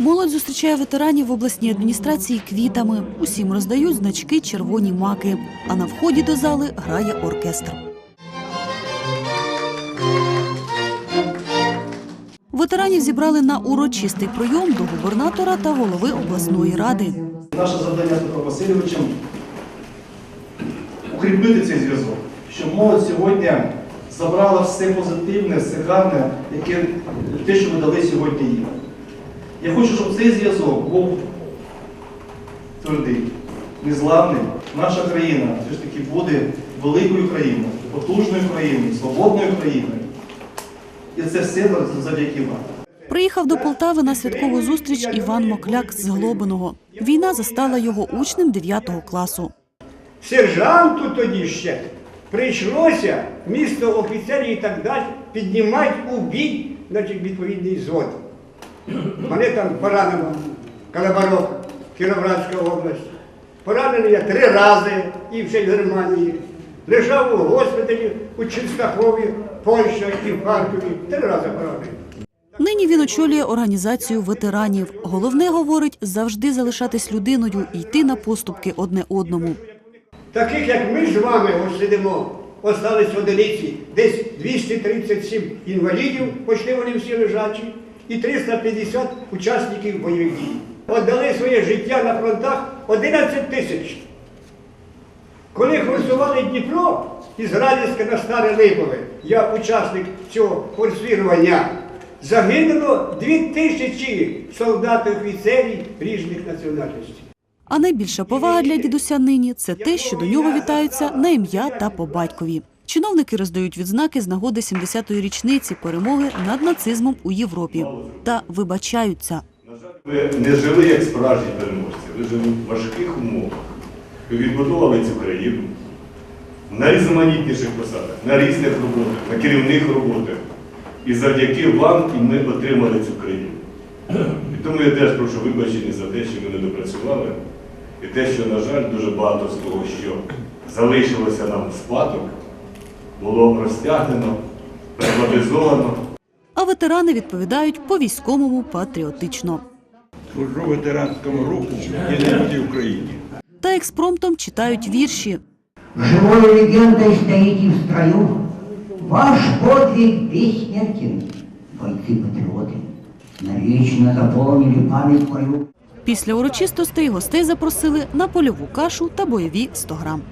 Молодь зустрічає ветеранів в обласній адміністрації квітами. Усім роздають значки червоні маки. А на вході до зали грає оркестр. Ветеранів зібрали на урочистий прийом до губернатора та голови обласної ради. Наше завдання з Петром Васильовичем укріпити цей зв'язок, щоб молодь сьогодні забрала все позитивне, все гарне, яке те, що ви дали сьогодні їм. Я хочу, щоб цей зв'язок був твердий, незламний. Наша країна все ж таки буде великою країною, потужною країною, свободною країною. І це все завдяки вам. Приїхав до Полтави на святкову зустріч Іван Мокляк з Глобиного. Війна застала його учнем 9 класу. Сержанту тоді ще прийшлося місто офіцерів і так далі піднімати у бій, значить, відповідний звод. Мене там поранено, Калабарок, Кіровоградська область. Поранений я три рази і в Германії. Лежав у госпіталі у Чистахові, Польща і в Харкові. Три рази поранений. Нині він очолює організацію ветеранів. Головне, говорить, завжди залишатись людиною і йти на поступки одне одному. Таких, як ми з вами ось сидимо, остались одиниці, десь 237 інвалідів, почти вони всі лежачі, і 350 учасників бойових дій. Отдали своє життя на фронтах 11 тисяч. Коли форсували Дніпро із Радівська на Старе Липове, я учасник цього форсування, загинуло 2 тисячі солдат офіцерів різних національностей. А найбільша повага для дідуся нині це те, що до нього вітаються на ім'я та по батькові. Чиновники роздають відзнаки з нагоди 70-ї річниці перемоги над нацизмом у Європі та вибачаються. Ви не жили як справжні переможці, ви жили в важких умовах. Ви відбудовували цю країну на різноманітніших посадах, на різних роботах, на керівних роботах. І завдяки вам і ми отримали цю країну. І тому я теж прошу вибачення за те, що ми не допрацювали. І те, що, на жаль, дуже багато з того, що залишилося нам в спадок, було розтягнено, приватизовано. А ветерани відповідають по військовому патріотично. Служу ветеранському руху єдиної Україні. Та експромтом читають вірші. Живой легендой стоите в строю, Ваш подвиг бессмертен, бойцы-патриоты. Навечно заполнили память мою. Після урочистостей гостей запросили на польову кашу та бойові 100 грам.